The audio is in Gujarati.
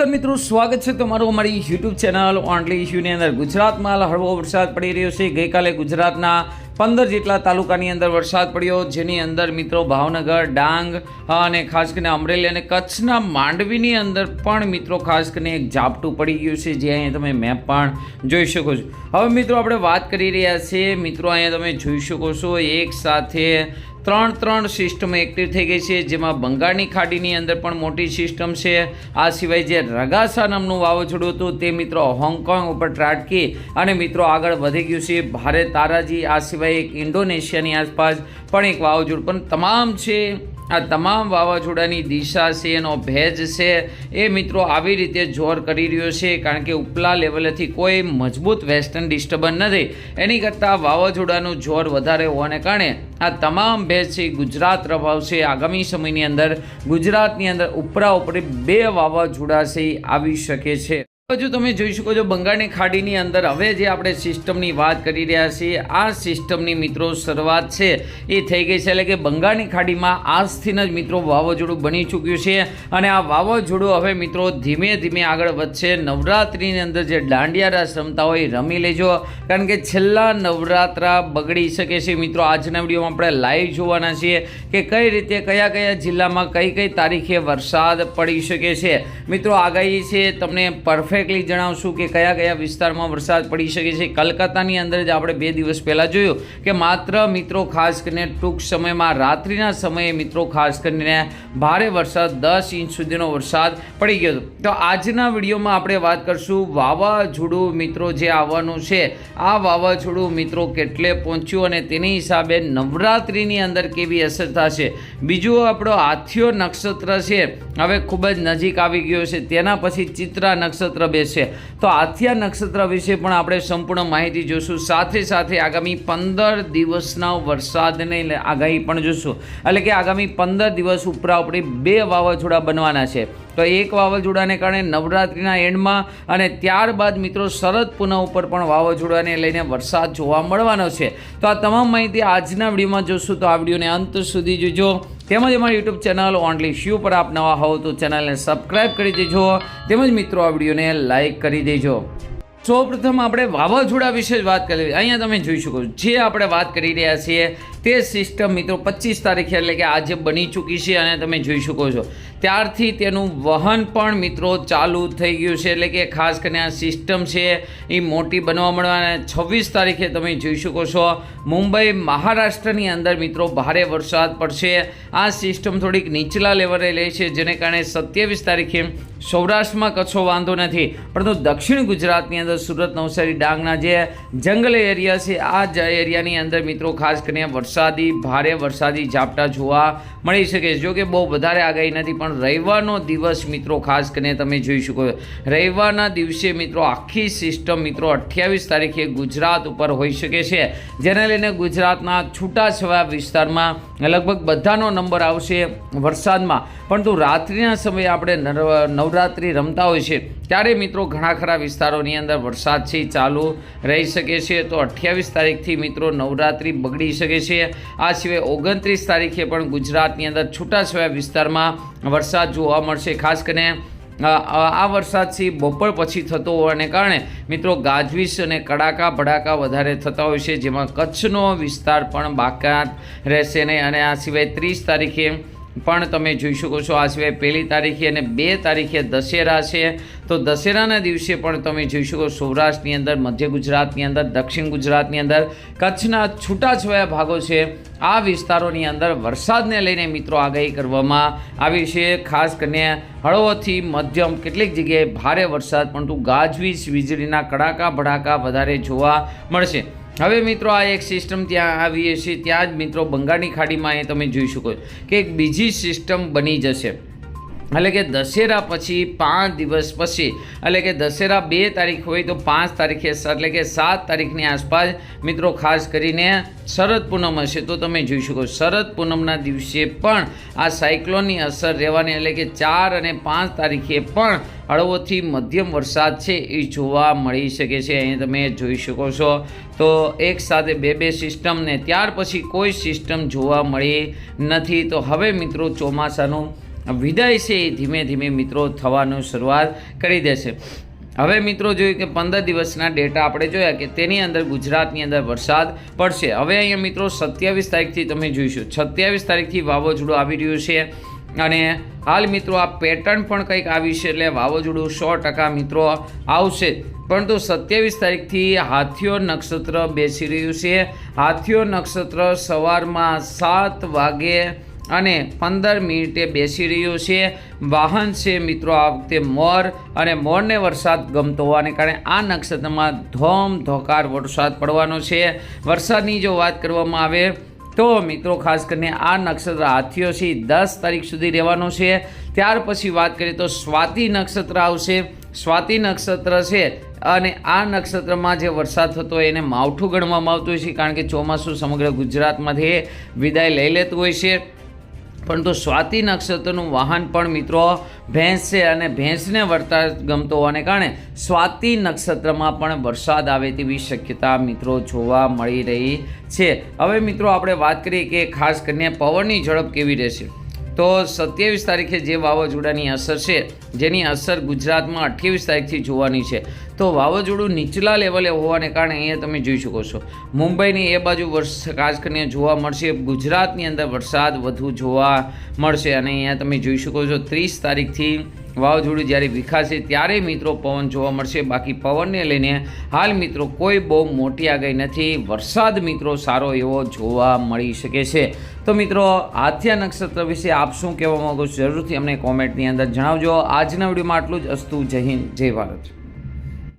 નમસ્કાર મિત્રો, સ્વાગત છે તમારું અમારી યુટ્યુબ ચેનલ ઓનલી ઇશ્યુની અંદર. ગુજરાતમાં હળવો વરસાદ પડી રહ્યો છે. ગઈકાલે ગુજરાતના પંદર જેટલા તાલુકાની અંદર વરસાદ પડ્યો. જેની અંદર મિત્રો ભાવનગર, ડાંગ અને ખાસ કરીને અમરેલી અને કચ્છના માંડવીની અંદર પણ મિત્રો ખાસ કરીને એક ઝાપટું પડી ગયું છે. જે અહીંયા તમે મેપ પણ જોઈ શકો છો. હવે મિત્રો આપણે વાત કરી રહ્યા છીએ. મિત્રો અહીંયા તમે જોઈ શકો છો, એક સાથે ત્રણ ત્રણ સિસ્ટમ એક્ટિવ થઈ ગઈ છે, જેમાં બંગાળની ખાડીની અંદર પણ મોટી સિસ્ટમ છે. આ સિવાય જે રગાસા નામનું વાવાઝોડું હતું, તે મિત્રો હોંગકોંગ ઉપર ત્રાટકી અને મિત્રો આગળ વધી ગયું છે. ભારે તારાજી, આ સિવાય એક ઇન્ડોનેશિયાની આસપાસ પણ એક વાવાઝોડું પણ તમામ છે. આ તમામ વાવાઝોડાની દિશા છે, એનો ભેજ છે, એ મિત્રો આવી રીતે જોર કરી રહ્યો છે, કારણ કે ઉપલા લેવલેથી કોઈ મજબૂત વેસ્ટર્ન ડિસ્ટર્બન્સ નથી. એની કરતાં વાવાઝોડાનું જોર વધારે હોવાને કારણે આ તમામ ભેજ છે ગુજરાત પ્રભાવશે આગામી સમયની અંદર ગુજરાતની અંદર ઉપરા ઉપરી બે વાવાઝોડા છે આવી શકે છે. હજુ તમે જોઈ શકો છો, બંગાળની ખાડીની અંદર હવે જે આપણે સિસ્ટમની વાત કરી રહ્યા છીએ, આ સિસ્ટમની મિત્રો શરૂઆત છે. એ થઈ ગઈ છે એટલે કે બંગાળની ખાડીમાં આજથી જ મિત્રો વાવાઝોડું બની ચૂક્યું છે અને આ વાવાઝોડું હવે મિત્રો ધીમે ધીમે આગળ વધશે. નવરાત્રિની અંદર જે દાંડિયારા રમતા હોય રમી લેજો. કારણ કે છેલ્લા નવરાત્રા બગડી શકે છે મિત્રો. આજના વિડીયોમાં આપણે લાઈવ જોવાના છીએ કે કઈ રીતે કયા કયા જિલ્લામાં કઈ કઈ તારીખે વરસાદ પડી શકે છે. મિત્રો આગાહી છે તમને પરફેક્ટલી જણાવશું કે કયા કયા વિસ્તારમાં વરસાદ પડી શકે છે. કલકત્તાની અંદર જ આપણે બે દિવસ પહેલાં જોયું કે માત્ર મિત્રો ખાસ કરીને ટૂંક સમયમાં રાત્રિના સમયે મિત્રો ખાસ કરીને ભારે વરસાદ, દસ ઇંચ સુધીનો વરસાદ પડી ગયો હતો. તો આજના વિડીયોમાં આપણે વાત કરશું વાવાઝોડું મિત્રો જે આવવાનું છે. આ વાવાઝોડું મિત્રો કેટલે પહોંચ્યું અને તેની હિસાબે નવરાત્રિની અંદર કેવી અસર થશે? બીજું આપણો હાથીઓ નક્ષત્ર છે. હવે ખૂબ જ નજીક આવી ગયો છે. તેના પછી ચિત્રા નક્ષત્ર બેસશે તો આથિયા નક્ષત્ર વિશે પણ આપણે સંપૂર્ણ માહિતી જોશું. સાથે સાથે આગામી પંદર દિવસના વરસાદને આગાહી પણ જોશું. એટલે કે આગામી પંદર દિવસ ઉપરા ઉપરી બે વાવાઝોડા બનવાના છે. તો એક વાવાઝોડાને કારણે નવરાત્રિના એન્ડમાં અને ત્યારબાદ મિત્રો શરદ પૂનમ ઉપર પણ વાવાઝોડાને લઈને વરસાદ જોવા મળવાનો છે. તો આ તમામ માહિતી આજના વિડીયોમાં જોશું. તો આ વિડીયોને અંત સુધી જોજો. તેમજ અમારી યુટ્યુબ ચેનલ ઓનલી શ્યુ પર આપ નવા હોવ તો ચેનલને સબસ્ક્રાઈબ કરી દેજો તેમજ મિત્રો આ વિડીયોને લાઈક કરી દેજો. સૌપ્રથમ આપણે વાવાઝોડા વિશે જ વાત કરી અહીંયા તમે જોઈ શકો છો, જે આપણે વાત કરી રહ્યા છીએ તે સિસ્ટમ મિત્રો પચીસ તારીખે એટલે કે આજે બની ચૂકી છે અને તમે જોઈ શકો છો. ત્યારથી તેનું વહન પણ મિત્રો ચાલુ થઈ ગયું છે. એટલે કે ખાસ કરીને આ સિસ્ટમ છે એ મોટી બનવા મળવાના છવ્વીસ તારીખે તમે જોઈ શકો છો. મુંબઈ મહારાષ્ટ્રની અંદર મિત્રો ભારે વરસાદ પડશે. આ સિસ્ટમ થોડીક નીચલા લેવલે લે છે, જેને કારણે સત્યાવીસ તારીખે સૌરાષ્ટ્રમાં કચ્છો વાંધો નથી. પરંતુ દક્ષિણ ગુજરાતની અંદર સુરત, નવસારી, ડાંગના જે જંગલ એરિયા છે, આ એરિયાની અંદર મિત્રો ખાસ કરીને વરસાદી, ભારે વરસાદી ઝાપટા જોવા મળી શકે છે. જો બહુ વધારે આગાહી નથી, પણ રવિવારનો દિવસ મિત્રો, ખાસ કરીને તમે જોઈ શકો રવિવારના દિવસે મિત્રો, આખી સિસ્ટમ મિત્રો, અઠ્યાવીસ તારીખે ગુજરાત ઉપર હોઈ શકે છે. જેને લઈને ગુજરાતના છૂટાછવાયા વિસ્તારમાં લગભગ બધાનો નંબર આવશે વરસાદમાં. પરંતુ રાત્રિના સમયે આપણે નવરાત્રિ રમતા હોય છે, ત્યારે મિત્રો ઘણા ખરા વિસ્તારોની અંદર વરસાદ છે, ચાલુ રહી શકે છે. તો અઠ્યાવીસ તારીખથી મિત્રો નવરાત્રિ બગડી શકે છે. આ સિવાય ઓગણત્રીસ તારીખે પણ ગુજરાતની અંદર છૂટાછવાયા વિસ્તારમાં વરસાદ જોવા મળશે. ખાસ કરીને આ વરસાદથી બપોર પછી થતો હોવાને કારણે મિત્રો ગાજવીજ અને કડાકા ભડાકા વધારે થતા હોય છે, જેમાં કચ્છનો વિસ્તાર પણ બાકાત રહેશે નહીં. અને આ સિવાય ત્રીસ તારીખે પણ તમે જોઈ શકો છો, આ સિવાય પહેલી તારીખે અને બે તારીખે દશેરા છે. તો દશેરાના દિવસે પણ તમે જોઈ શકો સૌરાષ્ટ્રની અંદર, મધ્ય ગુજરાતની અંદર, દક્ષિણ ગુજરાતની અંદર કચ્છના છૂટાછવાયા ભાગો છે. આ વિસ્તારોની અંદર વરસાદને લઈને મિત્રો આગાહી કરવામાં આવી છે. ખાસ કરીને હળવોથી મધ્યમ કેટલીક જગ્યાએ ભારે વરસાદ, પરંતુ ગાજવીજ, વીજળીના કડાકા ભડાકા વધારે જોવા મળશે. હવે મિત્રો આ એક સિસ્ટમ ત્યાં આવી છીએ ત્યાં જ મિત્રો બંગાળની ખાડીમાં એ તમે જોઈ શકો કે એક બીજી સિસ્ટમ બની જશે. એટલે કે દશેરા પછી પાંચ દિવસ પછી, એટલે કે દશેરા બે તારીખ હોય તો પાંચ તારીખે એટલે કે સાત તારીખની આસપાસ મિત્રો ખાસ કરીને શરદ પૂનમ હશે તો તમે જોઈ શકો. શરદ પૂનમના દિવસે પણ આ સાયક્લોનની અસર રહેવાની, એટલે કે ચાર અને પાંચ તારીખે પણ હળવોથી મધ્યમ વરસાદ છે એ જોવા મળી શકે છે. અહીં તમે જોઈ શકો છો. તો એક સાથે બે બે સિસ્ટમને, ત્યાર પછી કોઈ સિસ્ટમ જોવા મળી નથી. તો હવે મિત્રો ચોમાસાનું વિદાય છે એ ધીમે ધીમે મિત્રો થવાનું શરૂઆત કરી દેશે. હવે મિત્રો જોયું કે પંદર દિવસના ડેટા આપણે જોયા કે તેની અંદર ગુજરાતની અંદર વરસાદ પડશે. હવે અહીંયા મિત્રો સત્યાવીસ તારીખથી તમે જોઈશું. સત્યાવીસ તારીખથી વાવાઝોડું આવી રહ્યું છે અને હાલ મિત્રો આ પેટર્ન પણ કંઈક આવી છે એટલે વાવાઝોડું સો ટકા મિત્રો આવશે. પરંતુ સત્યાવીસ તારીખથી હાથીઓ નક્ષત્ર બેસી રહ્યું છે. હાથીઓ નક્ષત્ર સવારમાં સાત વાગે અને પંદર મિનિટે બેસી રહ્યું છે. વાહન છે મિત્રો, આ વખતે મોર અને મોરને વરસાદ ગમતો હોવાને કારણે આ નક્ષત્રમાં ધોમ ધોકાર વરસાદ પડવાનો છે. વરસાદની જો વાત કરવામાં આવે તો મિત્રો, ખાસ કરીને આ નક્ષત્ર હાથીઓ છે દસ તારીખ સુધી રહેવાનો છે. ત્યાર પછી વાત કરીએ તો સ્વાતિ નક્ષત્ર આવશે. સ્વાતિ નક્ષત્ર છે અને આ નક્ષત્રમાં જે વરસાદ થતો હોય એને માવઠું ગણવામાં આવતું હોય છે, કારણ કે ચોમાસું સમગ્ર ગુજરાતમાંથી વિદાય લઈ લેતું હોય છે. પરંતુ સ્વાતિ નક્ષત્રનું વાહન પણ મિત્રો ભેંસ છે અને ભેંસને વર્તા ગમતો હોવાને કારણે સ્વાતિ નક્ષત્રમાં પણ વરસાદ આવે તેવી શક્યતા મિત્રો જોવા મળી રહી છે. હવે મિત્રો આપણે વાત કરીએ કે ખાસ કરીને પવનની ઝડપ કેવી રહેશે? તો સત્યાવીસ તારીખે જે વાવાઝોડાની અસર છે, જેની અસર ગુજરાતમાં અઠ્યાવીસ તારીખથી જોવાની છે. તો વાવાઝોડું નીચલા લેવલે હોવાને કારણે અહીંયા તમે જોઈ શકો છો. મુંબઈની એ બાજુ વર્ષ ખાસ કરીને જોવા મળશે, ગુજરાતની અંદર વરસાદ વધુ જોવા મળશે. અને અહીંયા તમે જોઈ શકો છો, ત્રીસ તારીખથી વાવાઝોડું જ્યારે વિખાશે ત્યારે મિત્રો પવન જોવા મળશે. બાકી પવનને લઈને હાલ મિત્રો કોઈ બહુ મોટી આગાહી નથી. વરસાદ મિત્રો સારો એવો જોવા મળી શકે છે. તો મિત્રો, આથ્યા નક્ષત્ર વિશે આપ શું કહેવા માગો જરૂરથી અમને કોમેન્ટની અંદર જણાવજો. આજના વિડીયોમાં આટલું જ. અસ્તુ, જય હિન્દ, જય ભારત.